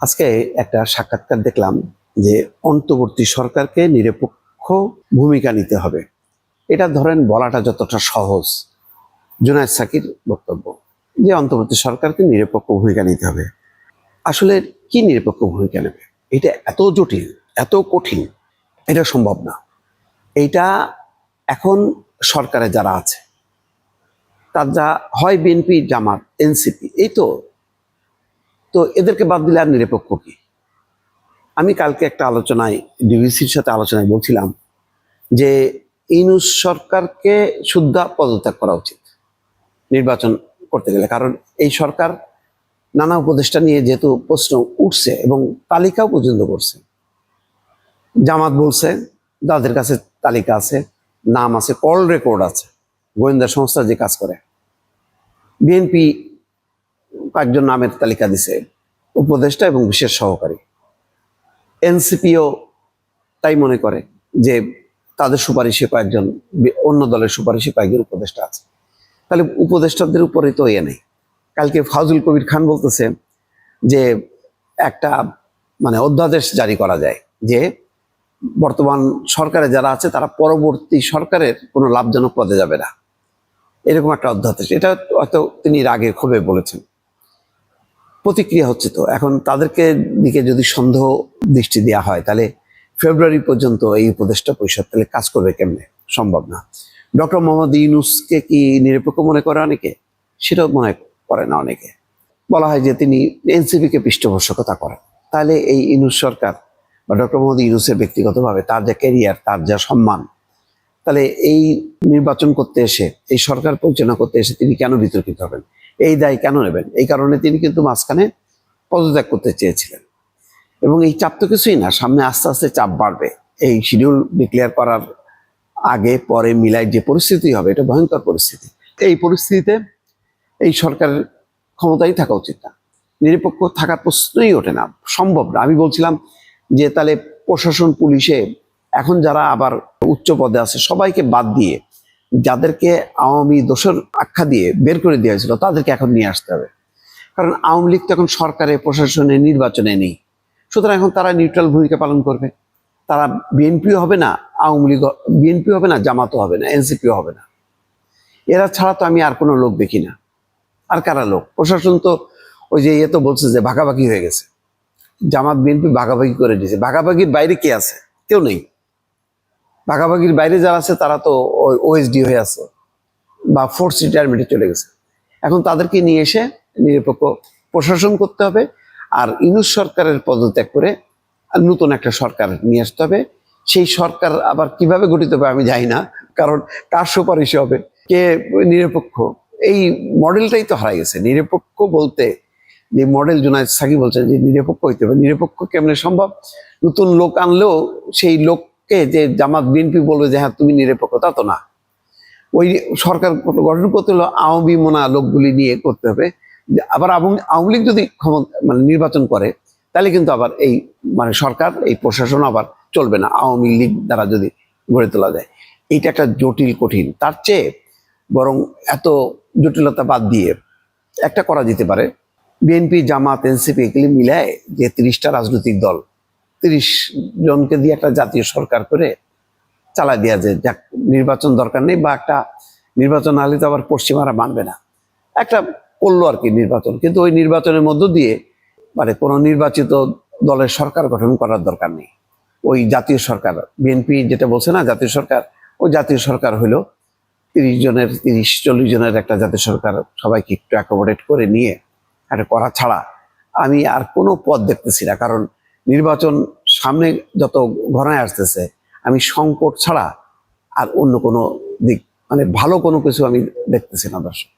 আজকে একটা সাক্ষাৎকার দেখলাম যে অন্তর্বর্তী সরকারকে নিরপেক্ষ ভূমিকা নিতে হবে। এটা ধরেন বলাটা যতটা সহজ। জুনায়দ সাকির বক্তব্য যে অন্তর্বর্তী সরকারকে নিরপেক্ষ ভূমিকা নিতে হবে। আসলে কি নিরপেক্ষ ভূমিকা নেবে? এটা এত জটিল, এত কঠিন, এটা সম্ভব না। এইটা এখন সরকারে যারা আছে, তার যা হয় বিএনপি, জামাত, এনসিপি, এই তো তো এদেরকে বাদ দিলে আর নিরপেক্ষ কি? আমি কালকে একটা আলোচনায়, ডিবিসির সাথে আলোচনায় বলছিলাম যে ইনুস সরকারকে শুদ্ধা পদত্যাগ করা উচিত নির্বাচন করতে গেলে। কারণ এই সরকার নানা উপদেষ্টা নিয়ে যেহেতু প্রশ্ন উঠছে এবং তালিকাও পর্যন্ত করছে। জামাত বলছে, তাদের কাছে তালিকা আছে, নাম আছে, কল রেকর্ড আছে। গোয়েন্দা সংস্থা যে কাজ করে। বিএনপি কয়েকজন নামের তালিকা দিছে, উপদেষ্টা এবং বিশেষ সহকারী। এনসিপিও তাই মনে করে যে তাদের সুপারিশে কয়েকজন, অন্য দলের সুপারিশে কয়েকজন উপদেষ্টা আছে। তাহলে উপদেষ্টাদের উপরে তো ইয়ে নেই। কালকে ফাজুল কবির খান বলতেছে যে একটা মানে অধ্যাদেশ জারি করা যায় যে বর্তমান সরকারে যারা আছে তারা পরবর্তী সরকারের কোনো লাভজনক পদে যাবে না। এরকম একটা অধ্যাদেশ। এটা হয়তো তিনি রাগে ক্ষোভে বলেছেন। প্রতিক্রিয়া হচ্ছে তো। এখন তাদেরকে দিকে যদি সন্দেহ দৃষ্টি দেওয়া হয়, তাহলে ফেব্রুয়ারি পর্যন্ত এই উপদেষ্টা পরিষদ তাহলে কাজ করবে কেমনে? সম্ভব না। ডক্টর মোহাম্মদ ইউনুসকে কি নিরপেক্ষ মনে করে অনেকে? সেটাও মনে করে না অনেকে। বলা হয় যে তিনি এনসিপিকে পৃষ্ঠপোষকতা করেন। তাহলে এই ইউনুস সরকার বা ডক্টর মোহাম্মদ ইউনুসের ব্যক্তিগতভাবে তার যা ক্যারিয়ার, তার যা সম্মান, তাহলে এই নির্বাচন করতে এসে, এই সরকার পরিচালনা করতে এসে তিনি কেন বিতর্কিত হবেন? এই দায় কেন নেবেন? এই কারণে তিনি কিন্তু মাঝখানে পদত্যাগ করতে চেয়েছিলেন। এবং এই চাপ তো কিছুই না, সামনে আস্তে আস্তে চাপ বাড়বে। এই শিডিউল ডিক্লেয়ার করার আগে, পরে মিলাই যে পরিস্থিতি হবে, এটা ভয়ঙ্কর পরিস্থিতি। এই পরিস্থিতিতে এই সরকারের ক্ষমতাই থাকা উচিত না। নিরপেক্ষ থাকার প্রশ্নই ওঠে না, সম্ভব না। আমি বলছিলাম যে তাহলে প্রশাসন, পুলিশে এখন যারা আবার উচ্চ পদে আছে, সবাইকে বাদ দিয়ে যাদেরকে আওয়ামী দোষর আখ্যা দিয়ে বের করে দেওয়া হয়েছিল তাদেরকে এখন নিয়ে আসতে হবে। কারণ আওয়ামী লীগ তো এখন সরকারে, প্রশাসনে, নির্বাচনে নেই। সুতরাং এখন তারা নিউট্রাল ভূমিকা পালন করবে। তারা বিএনপিও হবে না, আওয়ামী লীগ বিএনপি হবে না, জামাতও হবে না, এনসিপিও হবে না। এরা ছাড়া তো আমি আর কোনো লোক দেখি না। আর কারা লোক? প্রশাসন তো ওই যে ইয়ে তো বলছে যে ভাগাভাগি হয়ে গেছে। জামাত, বিএনপি ভাগাভাগি করে দিয়েছে। ভাগাভাগির বাইরে কে আছে? কেউ নেই। ভাগাভাগির বাইরে যারা আছে, তারা তো ওএসডি হয়ে আছে বা ফোর্স রিটায়ারমেন্টে চলে গেছে। এখন তাদেরকে নিয়ে এসে নিরপেক্ষ প্রশাসন করতে হবে আর ইনুস সরকারের পদত্যাগ করে নতুন একটা সরকার নিয়ে আসতে হবে। সেই সরকার আবার কীভাবে গঠিত হবে আমি জানি না, কারণ কার সুপারিশে হবে কে নিরপেক্ষ। এই মডেলটাই তো হারাই গেছে। নিরপেক্ষ বলতে যে মডেল জুনায়দ সাকি বলছেন যে নিরপেক্ষ হইতে হবে। নিরপেক্ষ কেমনে সম্ভব? নতুন লোক আনলেও সেই লোককে যে জামাত, বিএনপি বলবে যে হ্যাঁ তুমি নিরপেক্ষ তা তো না। ওই সরকার গঠন করতে হলো আওয়ামী মোনা লোকগুলি নিয়ে করতে হবে। আবার আওয়ামী লীগ যদি ক্ষমতা মানে নির্বাচন করে, তাহলে কিন্তু আবার এই মানে সরকার, এই প্রশাসন আবার চলবে না, আওয়ামী লীগ দ্বারা যদি গড়ে তোলা যায়। এইটা একটা জটিল, কঠিন। তার চেয়ে বরং এত জটিলতা বাদ দিয়ে একটা করা যেতে পারে। বিএনপি, জামাত, এনসিপি এগুলি মিলায় যে তিরিশটা রাজনৈতিক দল তিরিশ জনকে দিয়ে একটা জাতীয় সরকার করে চালাই দেওয়া যায়। যাক, নির্বাচন দরকার নেই বা একটা নির্বাচন হলে তো আবার পশ্চিমারা মানবে না। একটা করল আর কি নির্বাচন। কিন্তু ওই নির্বাচনের মধ্য দিয়ে মানে কোনো নির্বাচিত দলের সরকার গঠন করার দরকার নেই। ওই জাতীয় সরকার, বিএনপি যেটা বলছে না, জাতীয় সরকার, ওই জাতীয় সরকার হলো তিরিশ জনের, তিরিশ, চল্লিশ জনের একটা জাতীয় সরকার সবাইকে একটু অ্যাকোমোডেট করে নিয়ে একটা করা ছাড়া আমি আর কোনো পথ দেখতেছি না। কারণ নির্বাচন সামনে যত ঘনায় আসতেছে, আমি সংকট ছাড়া আর অন্য কোনো দিক মানে ভালো কোনো কিছু আমি দেখতেছি না, দর্শক।